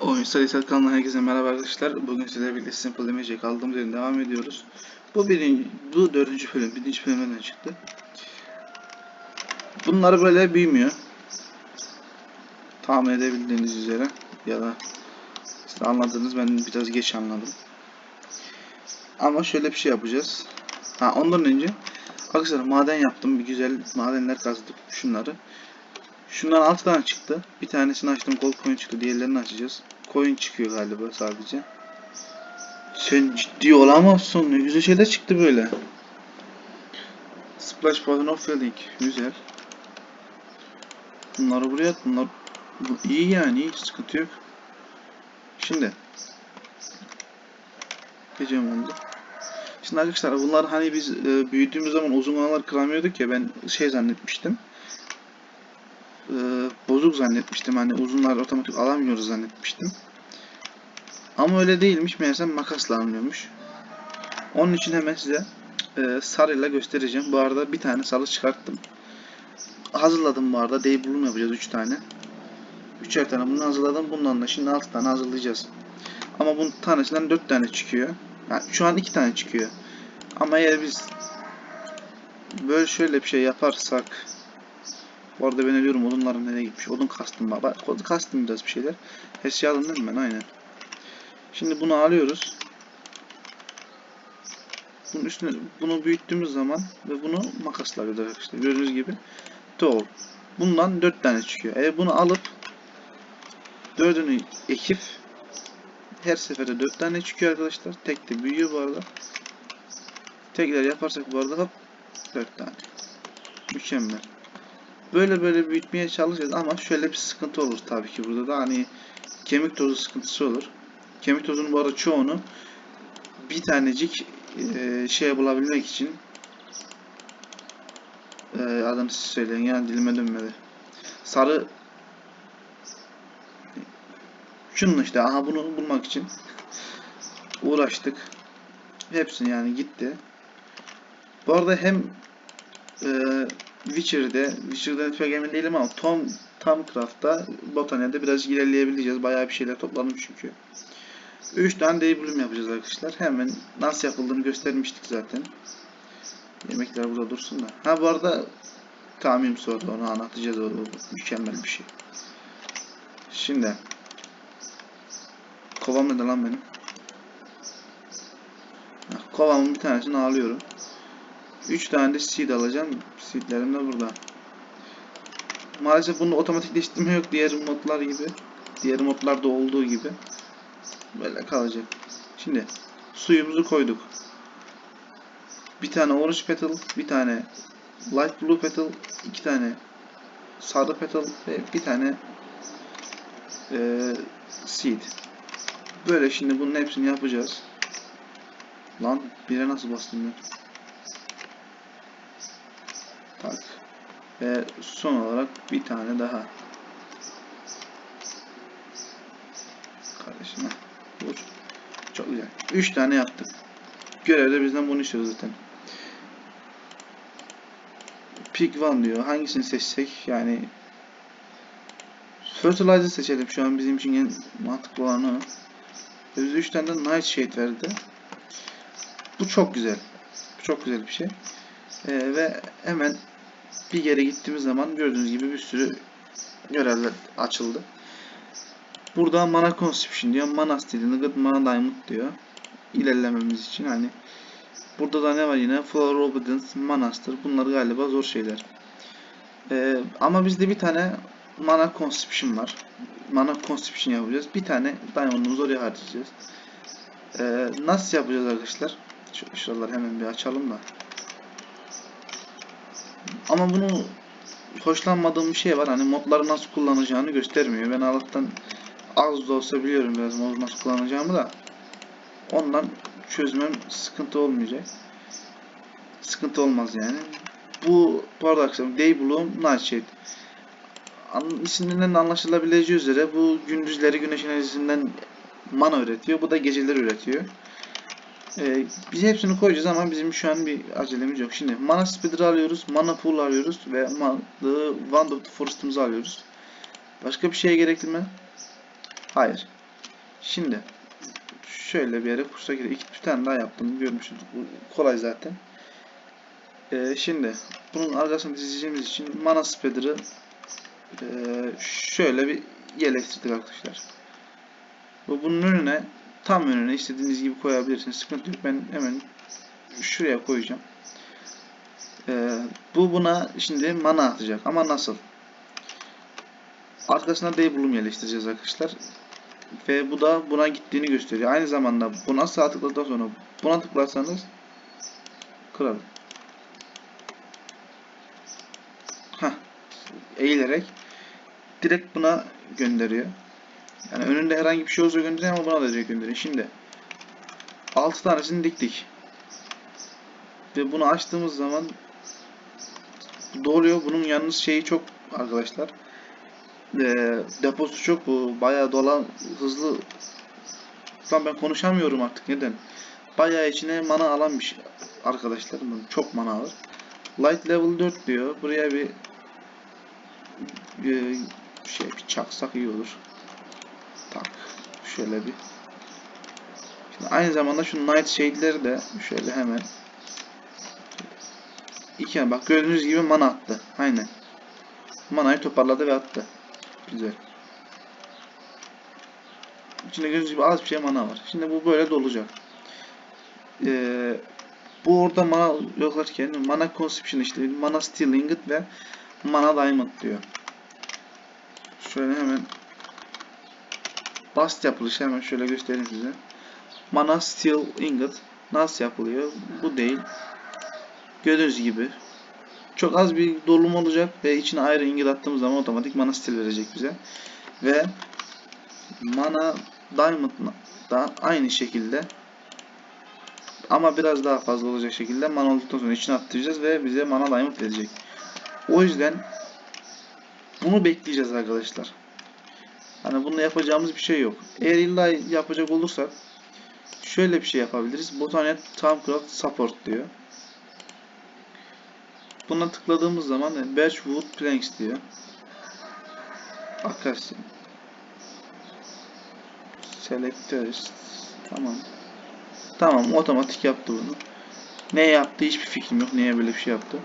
Oyun sayısal kanalına herkese merhaba arkadaşlar. Bugün sizlerle birlikte Simple Image kaldığımız yerden devam ediyoruz. Bu birinci, bu dördüncü bölüm, birinci bölümden çıktı. Bunlar böyle büyümüyor. Tahmin edebildiğiniz üzere ya da işte anladınız ben biraz geç anladım. Ama şöyle bir şey yapacağız. Ha ondan önce arkadaşlar maden yaptım. Bir güzel madenler kazdık şunları. Şundan 6 tane çıktı. Bir tanesini açtım gold coin çıktı. Diğerlerini açacağız. Coin çıkıyor galiba sadece. Sen ciddi olamazsın. Ne güzel şeyler çıktı böyle. Splash Button of Filling. Güzel. Bunları buraya at. Bunlar bu iyi yani. iyi, Sıkıntı yok. Şimdi. Gecem oldu. Şimdi arkadaşlar bunlar hani biz e, büyüdüğümüz zaman uzun olanlar kıramıyorduk ya ben şey zannetmiştim e, bozuk zannetmiştim. Hani uzunlar otomatik alamıyoruz zannetmiştim. Ama öyle değilmiş. Meğerse makasla alınıyormuş. Onun için hemen size e, sarıyla göstereceğim. Bu arada bir tane salı çıkarttım. Hazırladım bu arada. Day bloom yapacağız 3 tane. 3'er tane bunu hazırladım. Bundan da şimdi 6 tane hazırlayacağız. Ama bunun tanesinden 4 tane çıkıyor. Yani şu an 2 tane çıkıyor. Ama eğer biz böyle şöyle bir şey yaparsak bu arada ben ölüyorum odunlarım nereye gitmiş. Odun kastım bak. Bak odun kastım biraz bir şeyler. Eşya aldım değil mi ben? Aynen. Şimdi bunu alıyoruz. Bunun üstüne bunu büyüttüğümüz zaman ve bunu makasla alıyoruz arkadaşlar. Gördüğünüz gibi doğru. Bundan 4 tane çıkıyor. Eğer bunu alıp dördünü ekip her seferde 4 tane çıkıyor arkadaşlar. Tek de büyüyor bu arada. Tekrar yaparsak bu arada hop 4 tane. Mükemmel böyle böyle büyütmeye çalışacağız ama şöyle bir sıkıntı olur tabii ki burada da hani kemik tozu sıkıntısı olur. Kemik tozunun bu arada çoğunu bir tanecik e, şey bulabilmek için e, adını siz söyleyin yani dilime dönmedi. Sarı şunun işte aha bunu bulmak için uğraştık. Hepsini yani gitti. Bu arada hem e, Witcher'de, Witcher'da pek emin değilim ama Tom Tomcraft'ta Botanya'da biraz ilerleyebileceğiz. Bayağı bir şeyler topladım çünkü. 3 tane day bölüm yapacağız arkadaşlar. Hemen nasıl yapıldığını göstermiştik zaten. Yemekler burada dursun da. Ha bu arada tahmin sonra onu anlatacağız. O, mükemmel bir şey. Şimdi kovam nerede lan benim? Kovamın bir tanesini alıyorum. 3 tane de seed alacağım. Seedlerim de burada. Maalesef bunu otomatikleştirme yok diğer modlar gibi. Diğer modlarda olduğu gibi. Böyle kalacak. Şimdi suyumuzu koyduk. Bir tane orange petal, bir tane light blue petal, iki tane sarı petal ve bir tane e, seed. Böyle şimdi bunun hepsini yapacağız. Lan bire nasıl bastım ya? Tak. Ve son olarak bir tane daha. Kardeşime vur. Çok güzel. Üç tane yaptık. Görevde bizden bunu istiyor zaten. Pick one diyor. Hangisini seçsek yani Fertilizer seçelim şu an bizim için en mantıklı olan o. Bize 3 tane de Nightshade verdi. Bu çok güzel. Bu çok güzel bir şey. Ee, ve hemen bir yere gittiğimiz zaman gördüğünüz gibi bir sürü görevler açıldı. Burada mana conscription diyor. Mana stili, nugget, mana diamond diyor. İlerlememiz için hani. Burada da ne var yine? Flower Obedience, Manastır. Bunlar galiba zor şeyler. Ee, ama bizde bir tane mana conscription var. Mana conscription yapacağız. Bir tane diamond'umuzu oraya harcayacağız. Ee, nasıl yapacağız arkadaşlar? Şu şuraları hemen bir açalım da. Ama bunu hoşlanmadığım bir şey var. Hani modları nasıl kullanacağını göstermiyor. Ben Allah'tan az da olsa biliyorum biraz mod nasıl kullanacağımı da. Ondan çözmem sıkıntı olmayacak. Sıkıntı olmaz yani. Bu arada akşam Day Bloom Nightshade. An, isimlerinden anlaşılabileceği üzere bu gündüzleri güneş enerjisinden mana üretiyor. Bu da geceleri üretiyor. Ee, biz hepsini koyacağız ama bizim şu an bir acelemiz yok. Şimdi mana speeder alıyoruz, mana pool alıyoruz ve the wand of the forest'ımızı alıyoruz. Başka bir şeye gerekli mi? Hayır. Şimdi şöyle bir yere kursa gidiyor. İki bir tane daha yaptım. Görmüşsünüz. Bu kolay zaten. Ee, şimdi bunun arkasını dizeceğimiz için mana spreader'ı ee, şöyle bir yerleştirdik arkadaşlar. Bu bunun önüne tam önüne istediğiniz gibi koyabilirsiniz. Sıkıntı yok. Ben hemen şuraya koyacağım. Ee, bu buna şimdi mana atacak. Ama nasıl? Arkasına D bloom yerleştireceğiz arkadaşlar. Ve bu da buna gittiğini gösteriyor. Aynı zamanda buna sağ tıkladıktan sonra buna tıklarsanız kıralım. Heh. Eğilerek direkt buna gönderiyor. Yani önünde herhangi bir şey olsa gönderiyor ama buna da direkt gönderiyor. Şimdi 6 tanesini diktik. Ve bunu açtığımız zaman doğruyor. Bunun yalnız şeyi çok arkadaşlar. Ee, deposu çok bu. Bayağı dolan hızlı. Lan ben konuşamıyorum artık neden? Bayağı içine mana alan bir şey arkadaşlar. Bunun Çok mana alır. Light level 4 diyor. Buraya bir, bir şey bir çaksak iyi olur. Şöyle bir. Şimdi aynı zamanda şu Night Shade'leri de şöyle hemen İki bak gördüğünüz gibi mana attı. Aynen. Manayı toparladı ve attı. Güzel. İçinde gördüğünüz gibi az bir şey mana var. Şimdi bu böyle dolacak. Ee, bu orada mana yoklarken mana consumption işte mana steel ingot ve mana diamond diyor. Şöyle hemen bast yapılışı hemen şöyle göstereyim size. Mana steel ingot nasıl yapılıyor? Bu değil. Gördüğünüz gibi çok az bir dolum olacak ve içine ayrı ingot attığımız zaman otomatik mana stil verecek bize. Ve mana diamond da aynı şekilde ama biraz daha fazla olacak şekilde mana olduktan sonra içine attıracağız ve bize mana diamond verecek. O yüzden bunu bekleyeceğiz arkadaşlar. Hani bununla yapacağımız bir şey yok. Eğer illa yapacak olursak şöyle bir şey yapabiliriz. Botanet Timecraft Support diyor. Buna tıkladığımız zaman Birchwood Planks diyor. Akasya. Selectors. Tamam. Tamam otomatik yaptı bunu. Ne yaptı hiçbir fikrim yok. Niye böyle bir şey yaptı.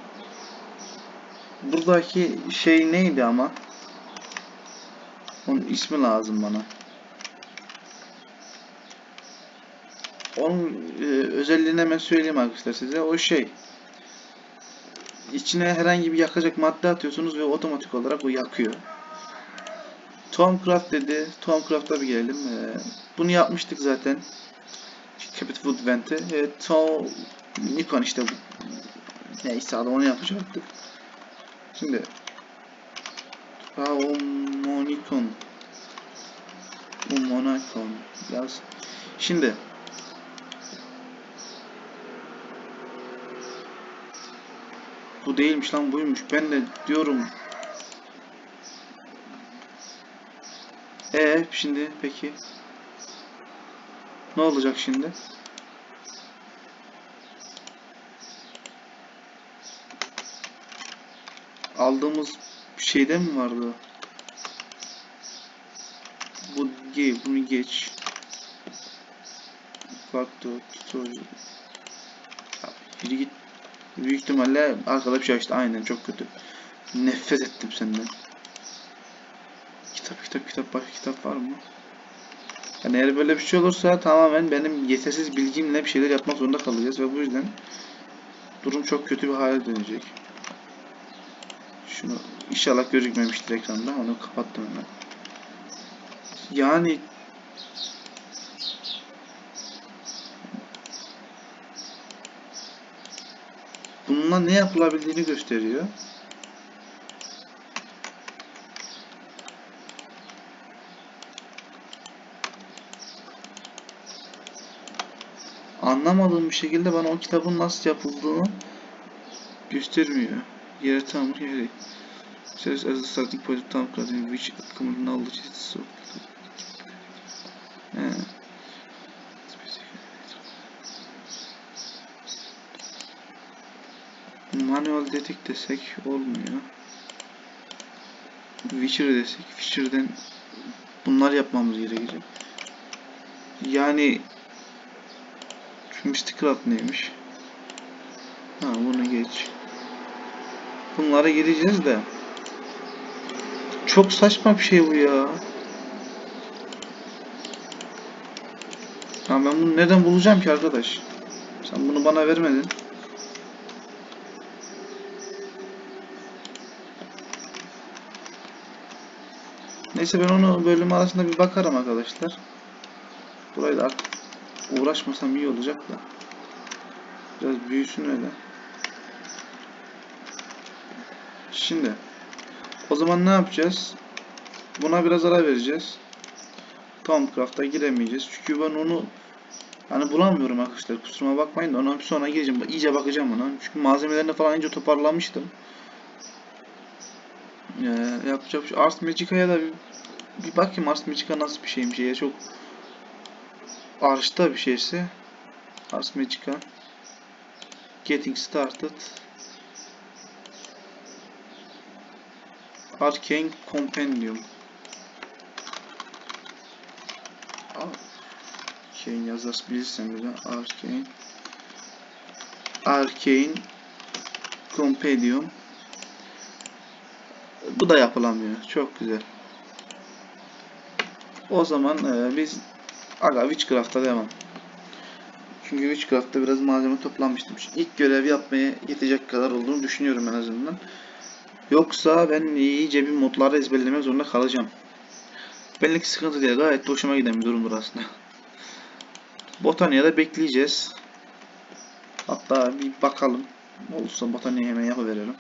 Buradaki şey neydi ama? Onun ismi lazım bana. Onun e, özelliğini hemen söyleyeyim arkadaşlar size. O şey içine herhangi bir yakacak madde atıyorsunuz ve otomatik olarak o yakıyor. Tomcraft dedi. Tomcraft'a bir gelelim. Ee, bunu yapmıştık zaten. Capit Wood Vent'i. Ee, Tom Nikon işte bu. Neyse onu yapacaktık. Şimdi Monikon Monikon yaz. Şimdi Bu değilmiş lan buymuş. Ben de diyorum. E şimdi peki ne olacak şimdi? Aldığımuz şeyde mi vardı? Bu ge bunu geç. Farklı tutorial. Biri git Büyük ihtimalle arkada bir şey açtı. Aynen çok kötü. Nefret ettim senden. Kitap kitap kitap başka kitap var mı? Yani eğer böyle bir şey olursa tamamen benim yetersiz bilgimle bir şeyler yapmak zorunda kalacağız ve bu yüzden durum çok kötü bir hale dönecek. Şunu inşallah gözükmemiştir ekranda. Onu kapattım hemen. Yani bununla ne yapılabildiğini gösteriyor. Anlamadığım bir şekilde bana o kitabın nasıl yapıldığını göstermiyor. Tamamı yeri. Says as a starting point of time cloud which common knowledge is so. He. Manual dedik desek olmuyor. Witcher desek Witcher'den bunlar yapmamız gerekecek. Yani Mystic Craft neymiş? Ha bunu geç. Bunlara gireceğiz de. Çok saçma bir şey bu ya. Ha ben bunu nereden bulacağım ki arkadaş? Sen bunu bana vermedin. Neyse ben onu bölüm arasında bir bakarım arkadaşlar. Burayı da uğraşmasam iyi olacak da. Biraz büyüsün öyle. Şimdi o zaman ne yapacağız? Buna biraz ara vereceğiz. Tomcraft'a giremeyeceğiz. Çünkü ben onu hani bulamıyorum arkadaşlar. Kusuruma bakmayın da ona bir sonra gireceğim. İyice bakacağım ona. Çünkü malzemelerini falan iyice toparlamıştım. Ee, yapacak şey. Ars Magica'ya da bir, bir bakayım Ars Magica nasıl bir şeymiş ya. Çok arşta bir şeyse. Ars Magica. Getting started. Arcane Compendium. Arcane yazarız bilirsem bile Arcane Arcane Compendium Bu da yapılamıyor. Çok güzel. O zaman e, biz Aga Witchcraft'a devam. Çünkü Witchcraft'ta biraz malzeme toplamıştım. Şimdi ilk görev yapmaya yetecek kadar olduğunu düşünüyorum en azından. Yoksa ben iyice bir modları ezberlemek zorunda kalacağım. Benlik sıkıntı değil. Gayet hoşuma giden bir durumdur aslında. Botaniğe de bekleyeceğiz. Hatta bir bakalım. Olursa botaniğe hemen yapıverelim.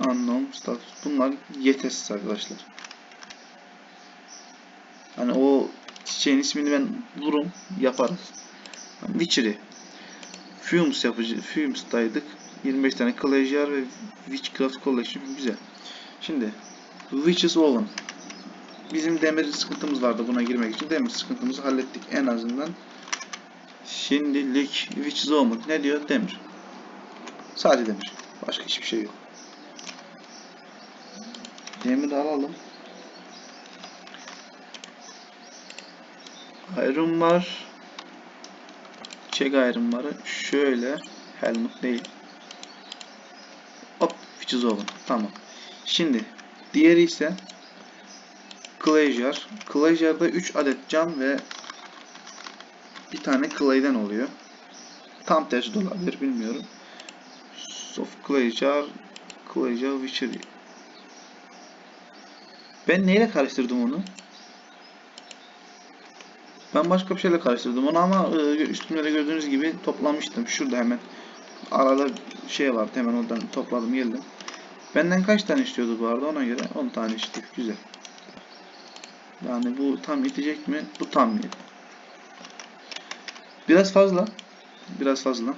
Unknown status. Bunlar yetersiz arkadaşlar. Hani o çiçeğin ismini ben bulurum. Yaparız. Witchery. Fumes yapıcı. Fumes'taydık. 25 tane Glacier ve Witchcraft Collection. Güzel. Şimdi Witch's Oven. Bizim demir sıkıntımız vardı buna girmek için. Demir sıkıntımızı hallettik en azından. Şimdilik Witch's Oven. Ne diyor? Demir. Sadece demir. Başka hiçbir şey yok. Demir alalım. Iron var. Çek varı. Şöyle. Helmut değil. Hop. Witch's Oven. Tamam. Şimdi diğeri ise Glacier. Glacier'da 3 adet cam ve bir tane clay'den oluyor. Tam tersi de olabilir bilmiyorum. Soft Glacier, Glacier Witchery. Ben neyle karıştırdım onu? Ben başka bir şeyle karıştırdım onu ama e, üstümde de gördüğünüz gibi toplamıştım. Şurada hemen arada şey vardı hemen oradan topladım geldim. Benden kaç tane istiyordu bu arada ona göre 10 tane istedik güzel. Yani bu tam yetecek mi? Bu tam yet. Biraz fazla. Biraz fazla.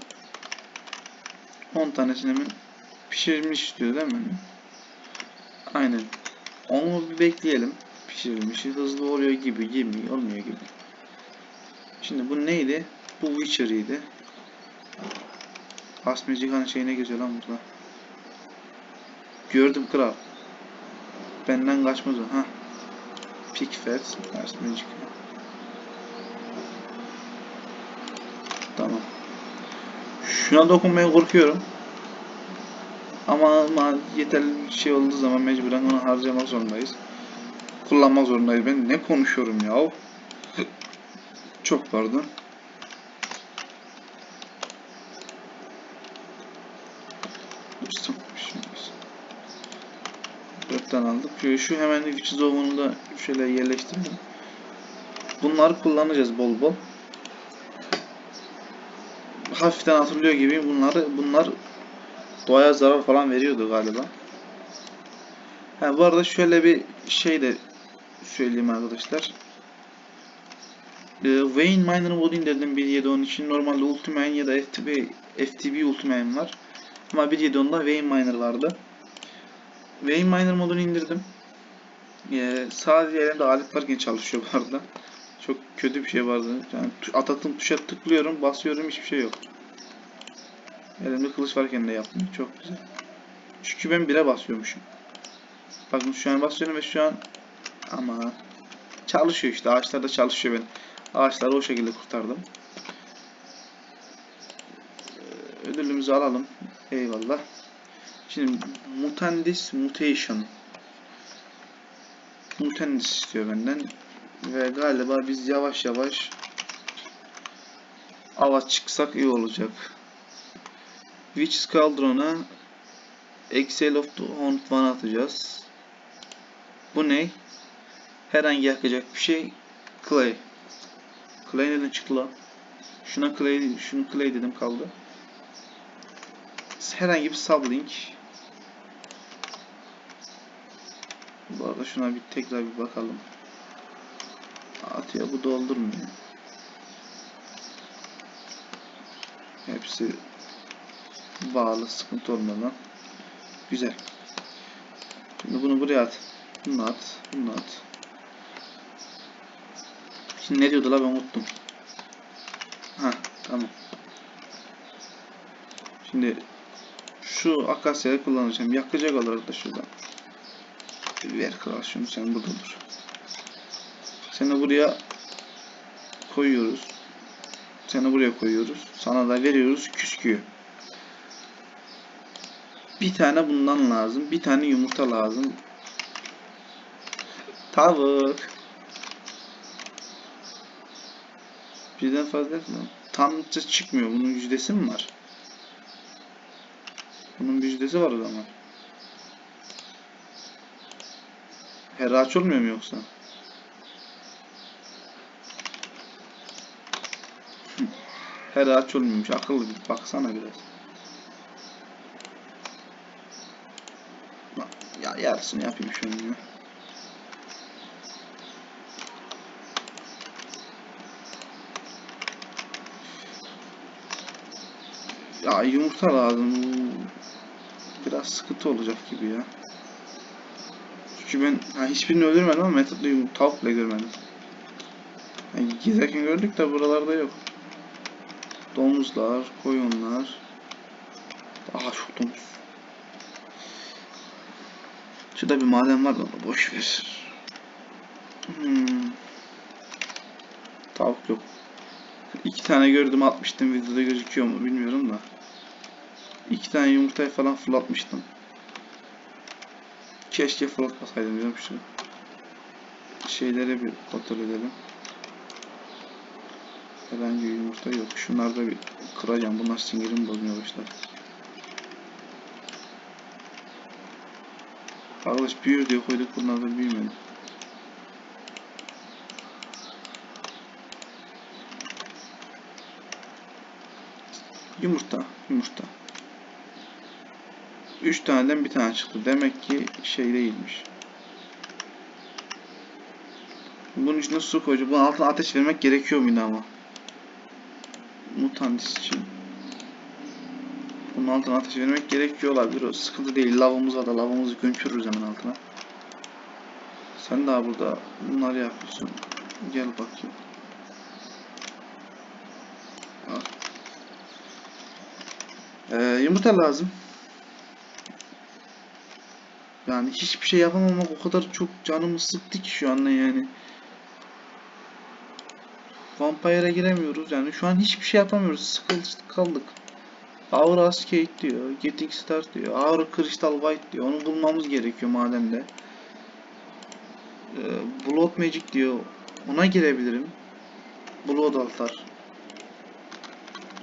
10 tanesini hemen pişirmiş istiyor değil mi? Aynen. Onu bir bekleyelim. Pişirilmişi hızlı oluyor gibi gibi olmuyor gibi. Şimdi bu neydi? Bu Witcher'ıydı. Asmecika'nın şeyine geziyor lan burada. Gördüm kral. Benden kaçmaz o. Ha. Pickford. Asmecika. Tamam. Şuna dokunmaya korkuyorum. Ama, ama yeterli bir şey olduğu zaman mecburen onu harcamak zorundayız. Kullanmak zorundayız. Ben ne konuşuyorum ya? Çok pardon. Şimdi. Dörtten aldık. Şu, hemen güç zoom'unu da şöyle yerleştirdim. Bunları kullanacağız bol bol. Hafiften hatırlıyor gibi bunları bunlar doğaya zarar falan veriyordu galiba. Ha, bu arada şöyle bir şey de söyleyeyim arkadaşlar. Ee, Wayne Miner modu indirdim 1.7.10 için. Normalde Ultimate ya da FTB, FTB Ultimate var. Ama 1.7.10'da Wayne Miner vardı. Wayne Miner modunu indirdim. Ee, sadece elimde alet varken çalışıyor bu. Çok kötü bir şey vardı. Yani atatım tuşa tıklıyorum, basıyorum hiçbir şey yok. Elimde kılıç varken de yaptım. Çok güzel. Çünkü ben 1'e basıyormuşum. Bakın şu an basıyorum ve şu an ama çalışıyor işte ağaçlar da çalışıyor ben. Ağaçları o şekilde kurtardım. Ee, Ödülümüzü alalım. Eyvallah. Şimdi Mutandis Mutation. Mutandis istiyor benden. Ve galiba biz yavaş yavaş ava çıksak iyi olacak. Witch Cauldron'a Excel of the Horned One atacağız. Bu ne? Herhangi yakacak bir şey. Clay. Clay neden çıktı lan? Şuna Clay, şunu Clay dedim kaldı. Herhangi bir sublink. Bu arada şuna bir tekrar bir bakalım. Atıyor bu doldurmuyor. Hepsi bağlı sıkıntı olmadan. Güzel. Şimdi bunu buraya at. Bunu at. Bunu at. Şimdi ne diyordu la ben unuttum. Ha tamam. Şimdi şu akasyayı kullanacağım. Yakacak olarak da şuradan. Ver kral şunu sen burada dur. Seni buraya koyuyoruz. Seni buraya koyuyoruz. Sana da veriyoruz küsküyü. Bir tane bundan lazım. Bir tane yumurta lazım. Tavuk. Birden fazla mı? Tam çıkmıyor. Bunun yüzdesi mi var? Bunun bir yüzdesi var o zaman. Her ağaç olmuyor mu yoksa? Her ağaç olmuyormuş. Akıllı bir baksana biraz. Ya yarısını yapayım şunu ya. Ya yumurta lazım. Biraz sıkıntı olacak gibi ya. Çünkü ben ha, hiçbirini öldürmedim ama metodlu yumurta tavuk bile görmedim. Yani gezerken gördük de buralarda yok. Domuzlar, koyunlar. Aha çok domuz. Şurada bir maden var da boş ver. Hmm. Tavuk yok. İki tane gördüm atmıştım videoda gözüküyor mu bilmiyorum da. İki tane yumurtayı falan fırlatmıştım. Keşke fırlatmasaydım diyorum şu. Şeylere bir kontrol edelim. Herhangi bir yumurta yok. Şunlarda bir kıracağım. Bunlar sinirimi bozmaya başlar. Arkadaş büyür diye koyduk. Bunlar da büyümedi. Yumurta. Yumurta. Üç taneden bir tane çıktı. Demek ki şey değilmiş. Bunun içine su koyacağım. Bunun altına ateş vermek gerekiyor muydu ama? Mutandis için. Bunun altına ateş vermek gerekiyor olabilir. O sıkıntı değil. Lavımız var da lavımızı gömçürürüz hemen altına. Sen daha burada bunları yapıyorsun. Gel bakayım. Al. Ee, yumurta lazım. Yani hiçbir şey yapamamak o kadar çok canımı sıktı ki şu anda yani. Vampire'a giremiyoruz yani şu an hiçbir şey yapamıyoruz. Sıkıldık kaldık. Aura Skate diyor. Getting Start diyor. Aura Crystal White diyor. Onu bulmamız gerekiyor madende. Ee, Blood Magic diyor. Ona girebilirim. Blood altar.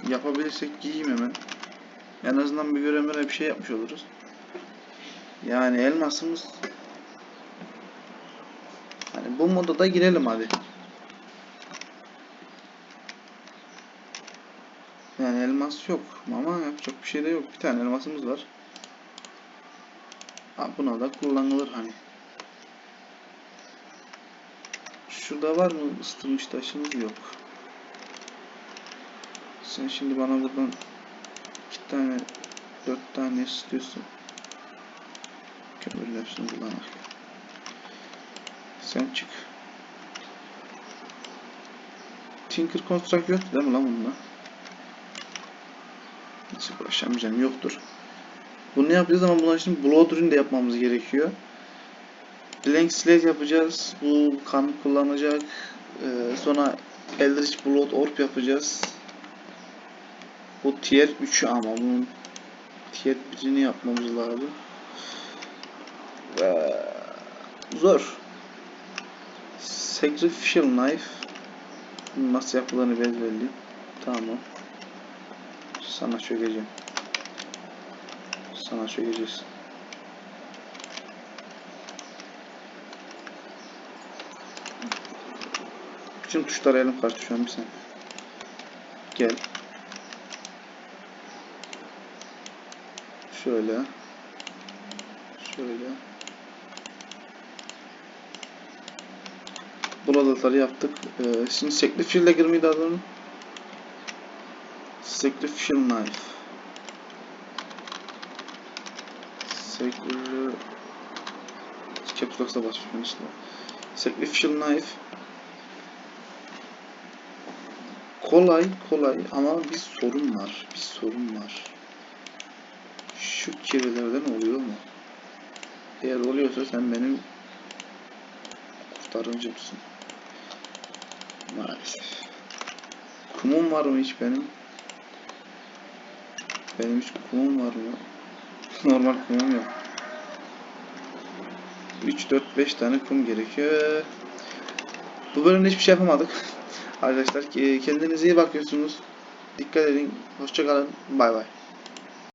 Yapabilirsek giyeyim hemen. En azından bir görevlere bir şey yapmış oluruz. Yani elmasımız Hani bu moda da girelim hadi. Yani elmas yok ama yapacak bir şey de yok. Bir tane elmasımız var. Ha, buna da kullanılır hani. Şurada var mı ısıtılmış taşımız yok. Sen şimdi bana buradan iki tane dört tane istiyorsun. Kömürler hepsini kullanak. Sen çık. Tinker Construct yok değil mi lan bunda? Nasıl uğraşamayacağım yoktur. Bunu ne yapacağız ama bunlar için Blood Rune de yapmamız gerekiyor. Blank Slate yapacağız. Bu kan kullanacak. Ee, sonra Eldritch Blood Orb yapacağız. Bu tier 3 ama bunun tier 1'ini yapmamız lazım. Ee, zor. Sacrificial Knife. Nasıl yapıldığını belli. Tamam. Sana çökeceğim. Sana çökeceğiz. Bütün tuşlara elim kaçtı şu an bir saniye. Gel. Şöyle. Şöyle. Buraları yaptık. Ee, şimdi Sacrificial Dagger mıydı adının? Sacrificial Knife. Sacrificial... Caps Lock'sa başlıyorum işte. Sacrificial Knife. Kolay kolay ama bir sorun var. Bir sorun var. Şu kirilerden oluyor mu? Eğer oluyorsa sen benim kurtarıcımsın. Maalesef. Kumum var mı hiç benim? Benim hiç kumum var mı? Normal kumum yok. 3, 4, 5 tane kum gerekiyor. Bu bölümde hiçbir şey yapamadık. Arkadaşlar kendinize iyi bakıyorsunuz. Dikkat edin. Hoşça kalın. Bay bay.